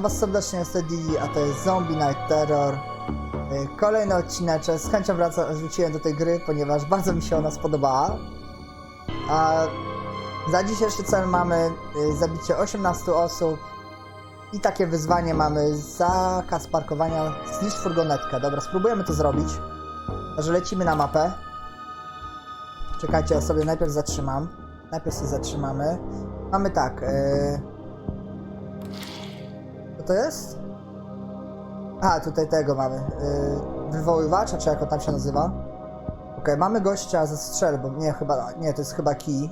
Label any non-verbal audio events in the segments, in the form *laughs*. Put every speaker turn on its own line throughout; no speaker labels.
Witam was serdecznie, jestem Didi, a to jest Zombie Night Terror. Y, Kolejny odcineczek, z chęcią wróciłem do tej gry, ponieważ bardzo mi się ona spodobała. A za dzisiejszy cel mamy y, zabicie 18 osób i takie wyzwanie mamy zakaz parkowania, zniszcz furgonetkę. Dobra, spróbujemy to zrobić. Także lecimy na mapę. Czekajcie, ja sobie najpierw zatrzymam. Najpierw sobie zatrzymamy. Mamy tak, yy... To jest? A, tutaj tego mamy. Yy, wywoływacza, czy jak on tam się nazywa? Okej, mamy gościa ze strzelbą. Nie, chyba. Nie, to jest chyba kij.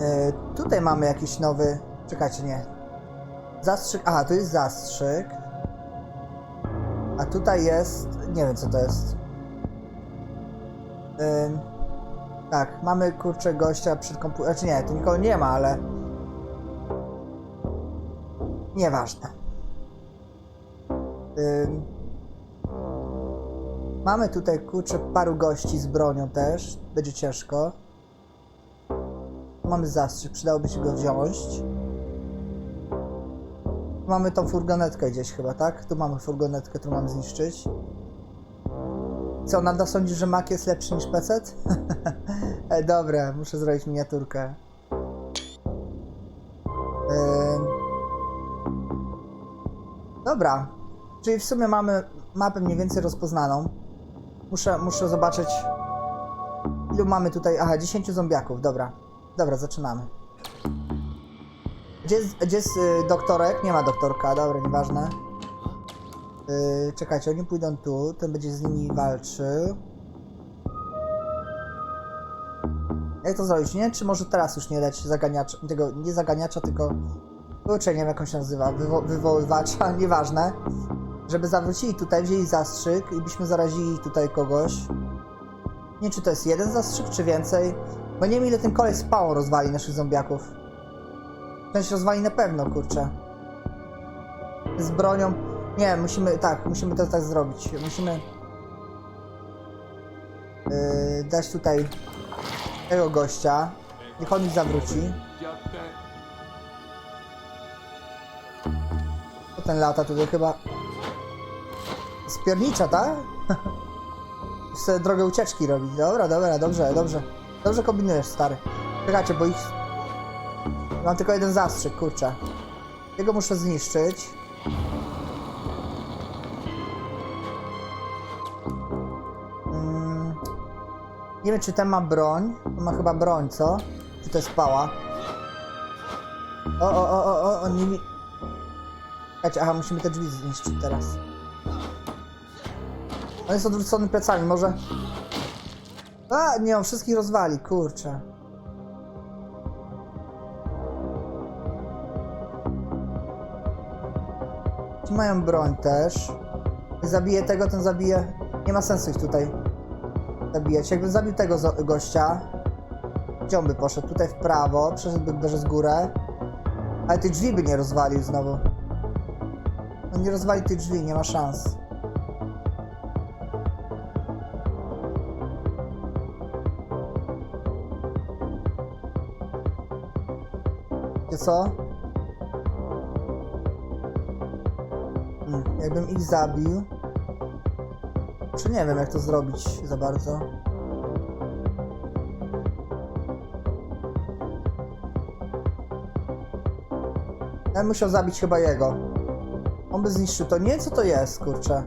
Yy, tutaj mamy jakiś nowy. Czekajcie, nie. Zastrzyk. Aha, tu jest zastrzyk. A tutaj jest. Nie wiem co to jest. Ym, tak, mamy kurczę gościa przed komputerem. Znaczy nie, tu nikogo nie ma, ale. Nieważne. Ym, mamy tutaj kurczę paru gości z bronią też. Będzie ciężko. Mamy zastrzyk, przydałoby się go wziąć. Mamy tą furgonetkę gdzieś chyba, tak? Tu mamy furgonetkę, którą mamy zniszczyć. Co, Nanda sądzi, że Mac jest lepszy niż PC? *laughs* e, dobra, muszę zrobić miniaturkę. Dobra, czyli w sumie mamy mapę mniej więcej rozpoznaną. Muszę, muszę zobaczyć, ilu mamy tutaj. Aha, 10 zombiaków, dobra. Dobra, zaczynamy. Gdzie jest, gdzie jest y, doktorek? Nie ma doktorka, dobra, nieważne. Yy, czekajcie, oni pójdą tu, ten będzie z nimi walczył. Jak to zrobić, nie? Czy może teraz już nie dać zaganiacza, tego, nie zaganiacza, tylko... Wiem jak on się nazywa, wywo wywoływacza, *laughs* nieważne. Żeby zawrócili tutaj, wzięli zastrzyk i byśmy zarazili tutaj kogoś. Nie wiem, czy to jest jeden zastrzyk, czy więcej. Bo nie wiem ile ten kolej spał rozwali naszych zombiaków. Część rozwali na pewno, kurczę. Z bronią. Nie, musimy, tak, musimy to tak zrobić. Musimy yy, dać tutaj tego gościa. Niech on ich zawróci. Ten lata tutaj chyba spiernicza, tak? Chce drogę ucieczki robić. Dobra, dobra, dobrze, dobrze. Dobrze kombinujesz, stary. Czekajcie, bo ich... Mam tylko jeden zastrzyk, kurczę. Jego muszę zniszczyć. Mm, Nie wiem, czy ten ma broń. On ma chyba broń, co? Czy to jest pała? O, o, o, o, o, on nie. Aha, musimy te drzwi zniszczyć teraz. On jest odwrócony plecami, może... A, nie, on wszystkich rozwali, kurczę. Ci mają broń też. Jak zabiję tego, ten zabije... Nie ma sensu ich tutaj zabijać. Jakbym zabił tego gościa, gdzie on by poszedł? Tutaj w prawo, przeszedłby przez górę. Ale tych drzwi by nie rozwalił znowu. On nie rozwali tych drzwi, nie ma szans. Wiecie co? Hmm, jakbym ich zabił. Czy nie wiem jak to zrobić za bardzo. Ja bym musiał zabić chyba jego. By zniszczył to. Nie wiem co to jest, kurczę.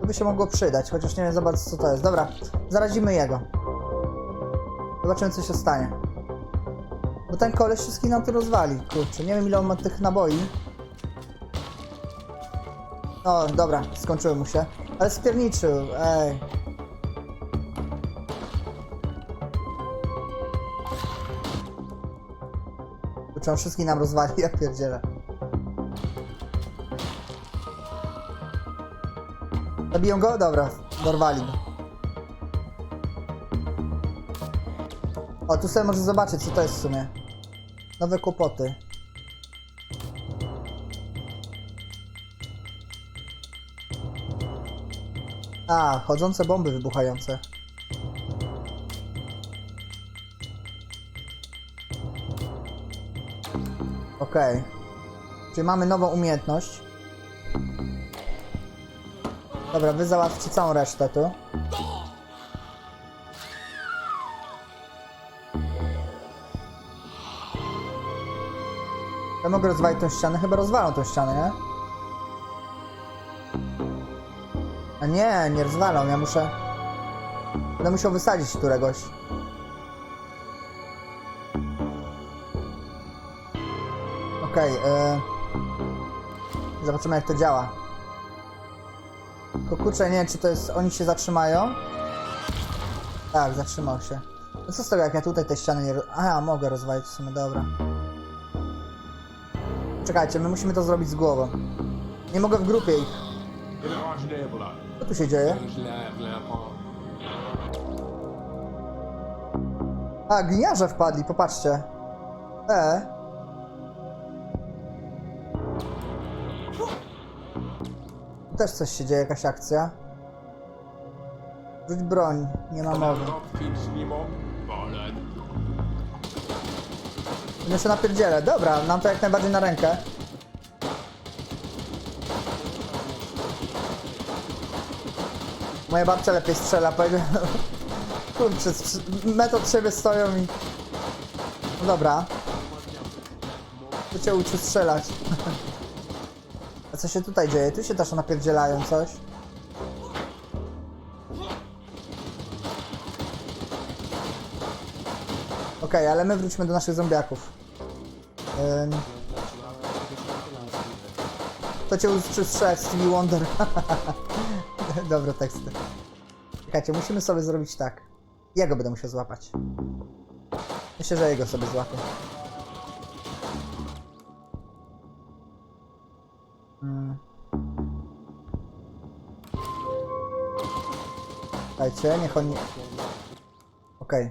To by się mogło przydać, chociaż nie wiem za bardzo co to jest. Dobra, zarazimy jego. Zobaczymy co się stanie. Bo ten koleś wszystkich nam tu rozwali, kurczę. Nie wiem ile on ma tych naboi. O, dobra, skończyły mu się. Ale spierniczył, ej. Kurczę, on wszystkich nam rozwali, *laughs* ja pierdzielę. Zabiją go? Dobra, dorwali go. O, tu sobie może zobaczyć, co to jest w sumie. Nowe kłopoty. A, chodzące bomby wybuchające. Ok. Okej. Czyli mamy nową umiejętność. Dobra, wy załatwcie całą resztę tu. Ja mogę rozwalić tą ścianę? Chyba rozwalą tą ścianę, nie? A nie, nie rozwalą, ja muszę... Będę musiał wysadzić któregoś. Okej, e... Zobaczymy jak to działa. Tylko kurczę, nie wiem czy to jest... Oni się zatrzymają? Tak, zatrzymał się. No co z tego jak ja tutaj te ściany nie... ro- Aha, mogę rozwalić w sumie, dobra. Czekajcie, my musimy to zrobić z głową. Nie mogę w grupie ich. Co tu się dzieje? A, gniarze wpadli, popatrzcie. E. też coś się dzieje, jakaś akcja. Rzuć broń, nie ma mowy. No się napierdzielę. Dobra, nam to jak najbardziej na rękę. Moja babcia lepiej strzela, powiedział. *laughs* Kurczę, strz- metr od siebie stoją i... No dobra. Tu cię uczy strzelać. *laughs* Co się tutaj dzieje? Tu się też napierdzielają coś. Okej, ale my wróćmy do naszych zombiaków. Ym... To cię uczy strzelać Stevie Wonder. *laughs* Dobre teksty. Czekajcie, musimy sobie zrobić tak. Jego będę musiał złapać. Myślę, że jego sobie złapię. Dajcie, niech oni... Okej.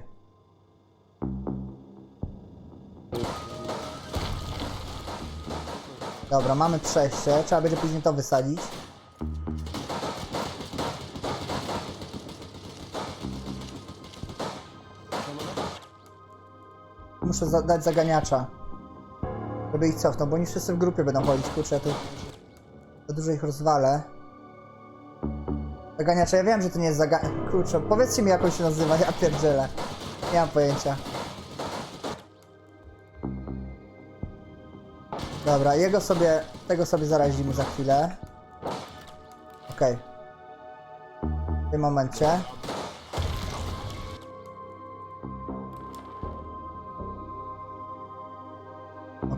Dobra, mamy przejście. Trzeba będzie później to wysadzić. Muszę za dać zaganiacza. Żeby ich cofnął, bo oni wszyscy w grupie będą chodzić. Kurczę, tu za dużo ich rozwalę. Zaganiacza, ja wiem, że to nie jest zaga... Kurczę, powiedzcie mi jak on się nazywa, ja pierdzielę. Nie mam pojęcia. Dobra, jego sobie, tego sobie zarazimy za chwilę. Okej. W tym momencie.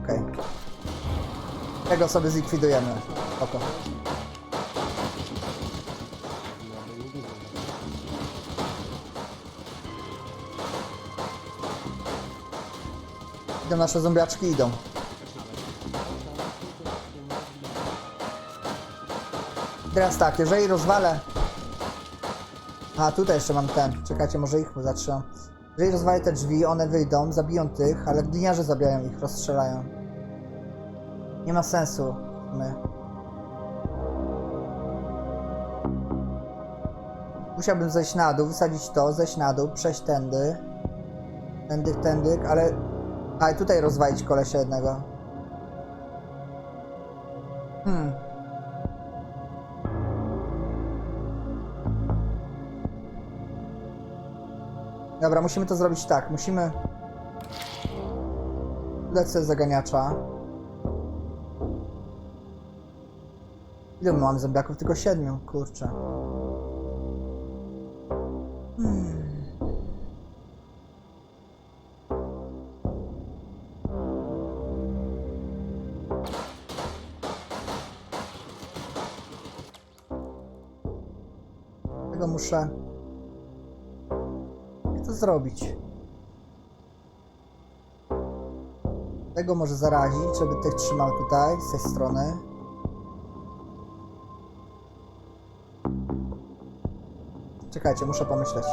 Okej. Tego sobie zlikwidujemy. Oko. Idą nasze zombiaczki, idą. Teraz tak, jeżeli rozwalę... A, tutaj jeszcze mam ten. Czekajcie, może ich zatrzymam. Jeżeli rozwalę te drzwi, one wyjdą, zabiją tych, ale gliniarze zabijają ich, rozstrzelają. Nie ma sensu. My. Musiałbym zejść na dół, wysadzić to, zejść na dół, przejść tędy. Tędy, tędy, ale... A, i tutaj rozwalić kolesia jednego. Hmm. Dobra, musimy to zrobić tak. Musimy... Sobie zaganiacza. Ile my mamy zombiaków? Tylko siedmiu, kurczę. Tego muszę... To zrobić? Tego może zarazić, żeby tych trzymał tutaj, z tej strony. Czekajcie, muszę pomyśleć.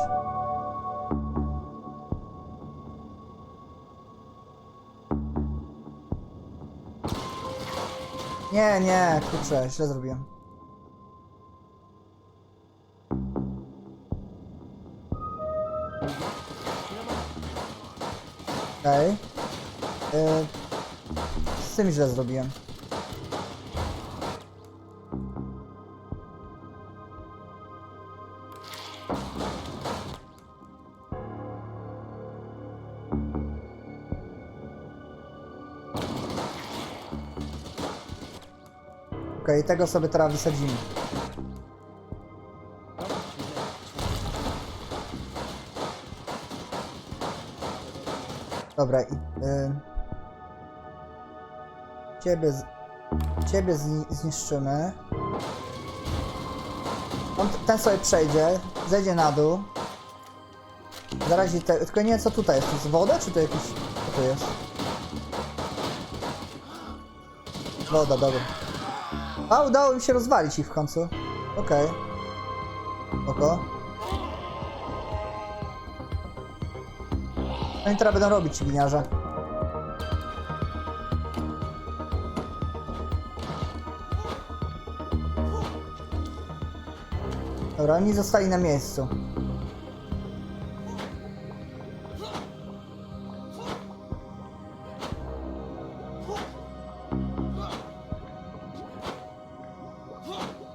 Nie, nie, kurczę, źle zrobiłem. Okej. Y, z tym źle zrobiłem. Okej, tego sobie teraz wysadzimy. Dobra, i... Y... Ciebie... Ciebie zni zniszczymy. On, ten sobie przejdzie, zejdzie na dół. Zarazi te... Tylko nie co tutaj jest. To jest woda, czy to jakiś... Co to jest? Woda, dobra. A, udało mi się rozwalić ich w końcu. Okej. Oko. No i teraz będą robić ci winiarze. Dobra, oni zostali na miejscu.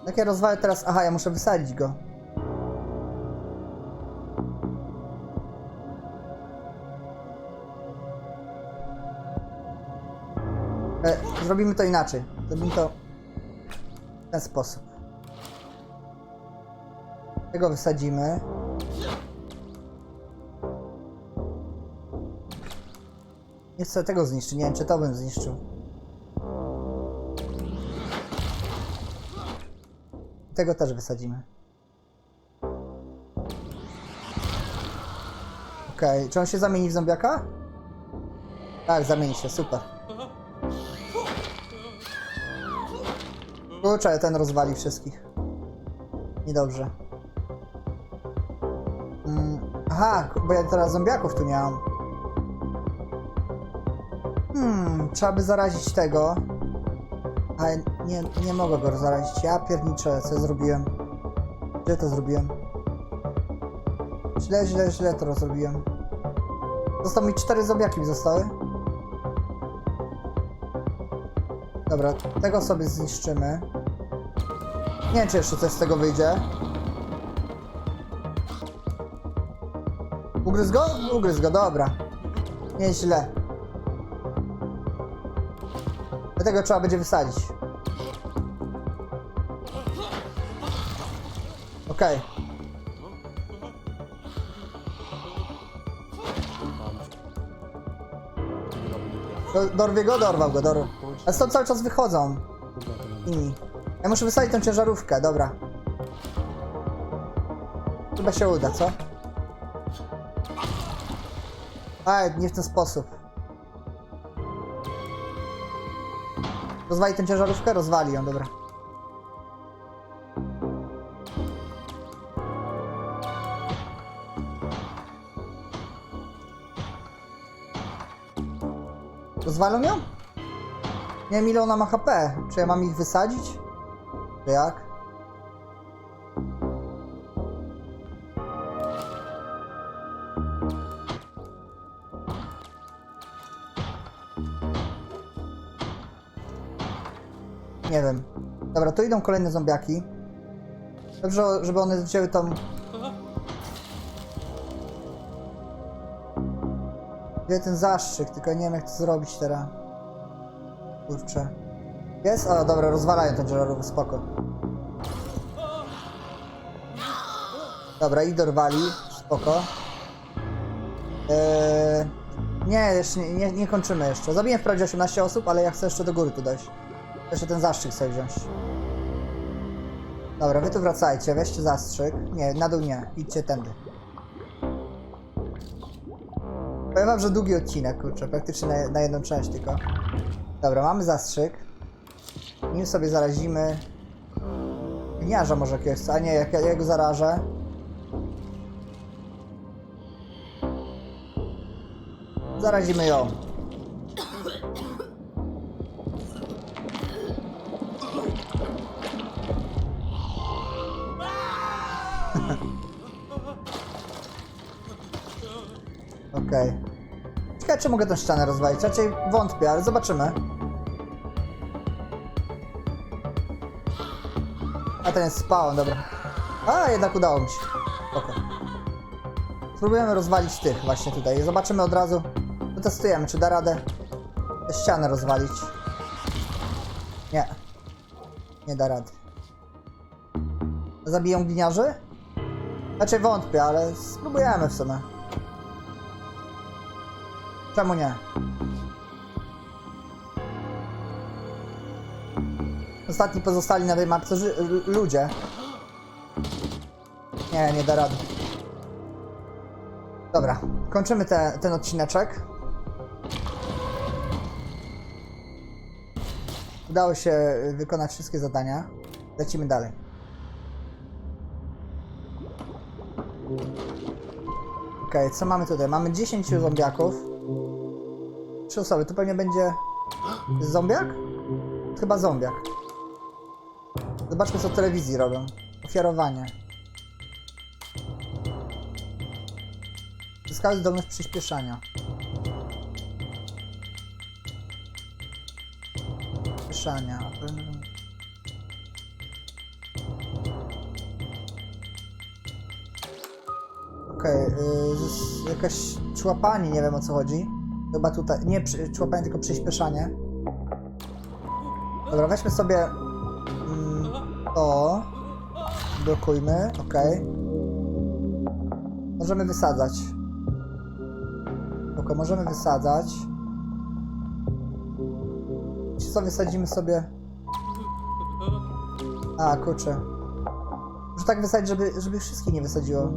Jak ja rozwalę teraz... Aha, ja muszę wysadzić go. Zrobimy to inaczej. Zrobimy to w ten sposób. Tego wysadzimy. Nie chcę tego zniszczyć, nie wiem czy to bym zniszczył. Tego też wysadzimy. Okej, czy on się zamieni w zombiaka? Tak, zamieni się, super. Kurczę, ten rozwali wszystkich. Niedobrze. Mm, aha, bo ja teraz zombiaków tu nie. Hmm, trzeba by zarazić tego. Ale nie, nie mogę go zarazić. Ja pierniczę, co zrobiłem. Źle to zrobiłem. Źle, źle, źle to zrobiłem. Zostały mi cztery zombiaki zostały. Dobra, tego sobie zniszczymy. Nie wiem, czy jeszcze coś z tego wyjdzie. Ugryz go? Ugryz go, dobra. Nieźle. Dlatego trzeba będzie wysadzić. Okej. Do, dorwie go? Dorwał go, dorwał. A stąd cały czas wychodzą. Inni. Ja muszę wysadzić tą ciężarówkę, dobra. Chyba się uda, co? A, nie w ten sposób. Rozwali tę ciężarówkę? Rozwali ją, dobra. Rozwalą ją? Nie wiem ile ona ma HP. Czy ja mam ich wysadzić? Jak? Nie wiem. Dobra, tu idą kolejne zombiaki. Dobrze, żeby one wzięły tą... Gdzie ten zastrzyk, tylko nie wiem jak to zrobić teraz. Kurczę. Jest? O, dobra, rozwalają ten żarówkę, spoko. Dobra, i dorwali, spoko. Eee, nie, jeszcze nie, nie, nie kończymy jeszcze. Zabiję wprawdzie 18 osób, ale ja chcę jeszcze do góry tu dojść. Jeszcze ten zastrzyk sobie wziąć. Dobra, wy tu wracajcie, weźcie zastrzyk. Nie, na dół nie, idźcie tędy. Powiem wam, że długi odcinek, kurczę, praktycznie na, na jedną część tylko. Dobra, mamy zastrzyk. Nim sobie zarazimy... Gniarza może jakiegoś, a nie, jak ja, ja go zarażę. Zarazimy ją. *laughs* Okej. Ciekawe, czy mogę tę ścianę rozwalić. Raczej wątpię, ale zobaczymy. A ten jest spał, dobra. A, jednak udało mi się. Spróbujemy rozwalić tych właśnie tutaj. Zobaczymy od razu. Potestujemy, czy da radę tę ścianę rozwalić. Nie. Nie da rady. Zabiją gliniarzy? Znaczy wątpię, ale spróbujemy w sumie. Czemu nie? Ostatni pozostali na tej mapce ludzie. Nie, nie da rady. Dobra, kończymy te, ten odcineczek. Udało się wykonać wszystkie zadania. Lecimy dalej. Okej, co mamy tutaj? Mamy 10 zombiaków. Trzy osoby, tu pewnie będzie zombiak? Chyba zombiak. Zobaczmy co w telewizji robią. Ofiarowanie. Zyskały zdolność przyspieszania. Przyspieszania. Okej, okay, jakaś człapanie, nie wiem o co chodzi. Chyba tutaj, nie przy, człapanie, tylko przyspieszanie. Dobra, weźmy sobie to. Blokujmy, okej. Możemy wysadzać. Spoko, możemy wysadzać. Czy co, wysadzimy sobie... A, kurczę. Może tak wysadzić, żeby, żeby wszystkich nie wysadziło.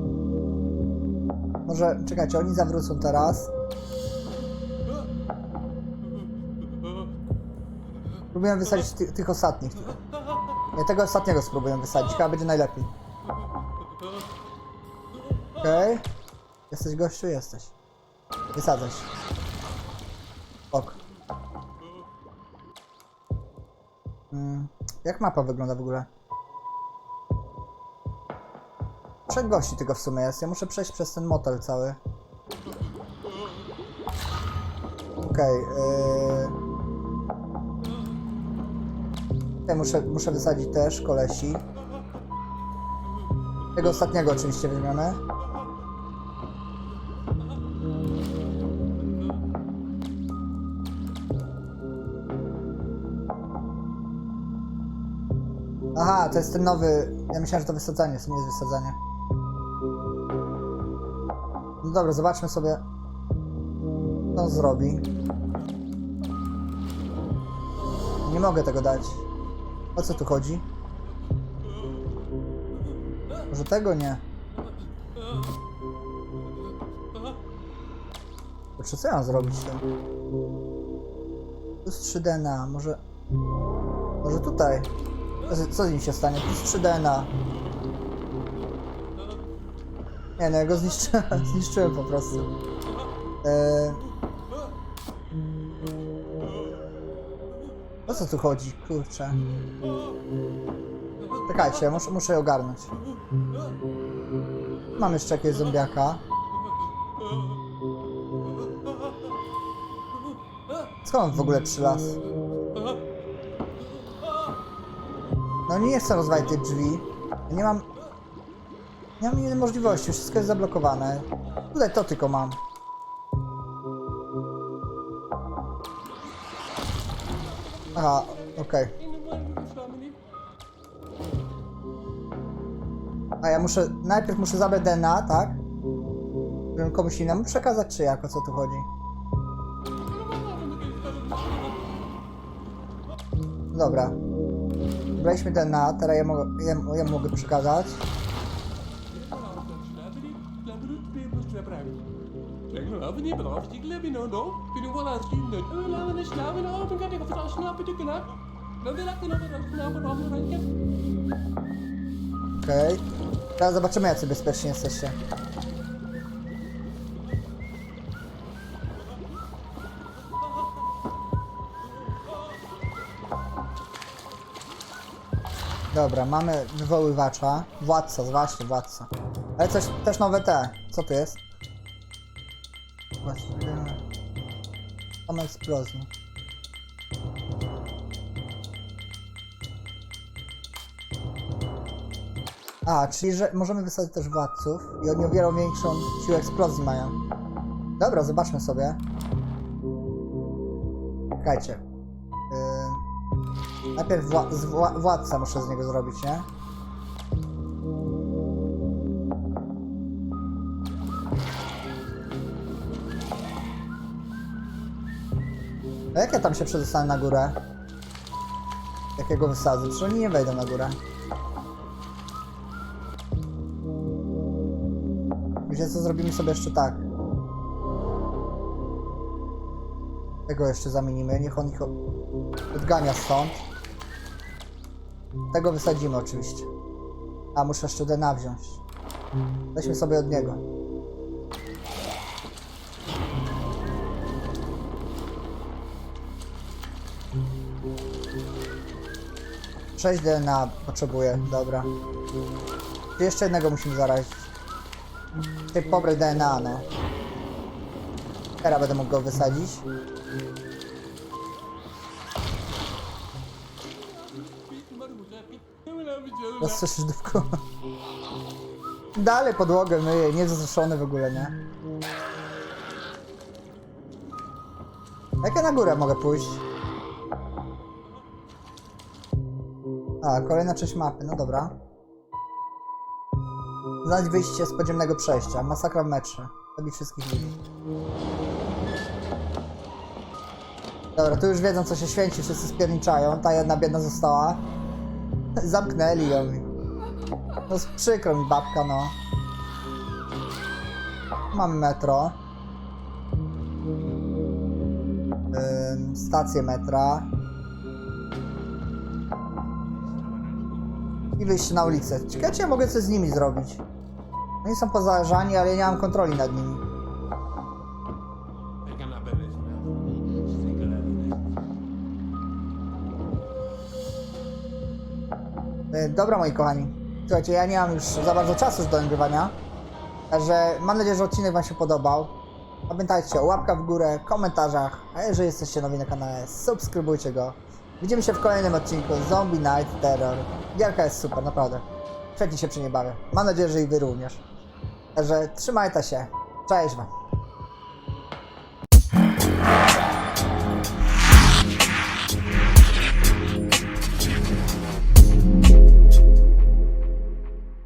Może, czekajcie, oni zawrócą teraz. Próbuję wysadzić ty, tych ostatnich. Nie, tego ostatniego spróbuję wysadzić, chyba będzie najlepiej. Okej. Jesteś gościu? Jesteś. Wysadzaj. Ok. Mm, jak mapa wygląda w ogóle? Trzech gości tylko w sumie jest. Ja muszę przejść przez ten motel cały. Okej. yy... Muszę, muszę wysadzić też kolesi. Tego ostatniego oczywiście weźmiemy. Aha, to jest ten nowy. Ja myślałem, że to wysadzanie, to nie jest wysadzanie. No dobra, zobaczmy sobie. Co on zrobi. Nie mogę tego dać. O co tu chodzi? Może tego nie? Kurczę, co ja mam zrobić z? Plus 3 DNA, może... Może tutaj? Co, z- nim się stanie? Plus 3 DNA. Nie no, ja go zniszczyłem, *laughs* zniszczyłem po prostu. Eee... O co tu chodzi? Kurczę. Czekajcie, muszę, muszę je ogarnąć. Mam jeszcze jakiegoś zombiaka. Skąd on w ogóle przylazł? No nie chcę rozwalić tych drzwi. Nie mam... Nie mam innej możliwości, wszystko jest zablokowane. Tutaj to tylko mam. Aha, okej. A ja muszę, najpierw muszę zabrać DNA, tak? Żebym komuś innemu przekazać, czy jak, o co tu chodzi? Dobra. Braliśmy DNA, teraz ja mogę, ja, ja mogę przekazać. Okej. Teraz zobaczymy, jesteście. Dobra, mamy wywoływacza. Władca, właśnie władca. Ale coś, też nowe te. Co tu jest? Właściwie... Tam eksplozji. A, czyli że możemy wysadzić też władców i oni o wiele większą siłę eksplozji mają. Dobra, zobaczmy sobie. Czekajcie. Yy... Najpierw z wła władca muszę z niego zrobić, nie? Tam się przedostanę na górę? Jakiego wysadzę? Przecież oni nie wejdą na górę. Wiecie co, zrobimy sobie jeszcze tak. Tego jeszcze zamienimy, niech on ich odgania stąd. Tego wysadzimy oczywiście. A, muszę jeszcze Dena wziąć. Weźmy sobie od niego. Sześć DNA potrzebuję, dobra. Tu jeszcze jednego musimy zarazić. Ty pobrać DNA, no. Teraz będę mógł go wysadzić. Rozsłyszysz dupku? Dalej podłogę myję, nie wzruszony w ogóle, nie? Jak ja na górę mogę pójść? A, kolejna część mapy, no dobra. Znaleźć wyjście z podziemnego przejścia. Masakra w metrze. Zabić wszystkich ludzi. Dobra, tu już wiedzą co się święci, wszyscy spierniczają. Ta jedna biedna została. *laughs* Zamknęli ją. No przykro mi babka, no. Mamy metro. Ym, stację metra. I wyjście na ulicę. Ciekawe, ja mogę coś z nimi zrobić. Oni są pozależani, ale ja nie mam kontroli nad nimi. E, Dobra, moi kochani. Słuchajcie, ja nie mam już za bardzo czasu do nagrywania. Także mam nadzieję, że odcinek Wam się podobał. Pamiętajcie o łapkach w górę, komentarzach, a jeżeli jesteście nowi na kanale, subskrybujcie go. Widzimy się w kolejnym odcinku Zombie Night Terror. Gierka jest super, naprawdę. Świetnie się przy niej bawię. Mam nadzieję, że i Wy również. Także trzymajcie się. Cześć Wam.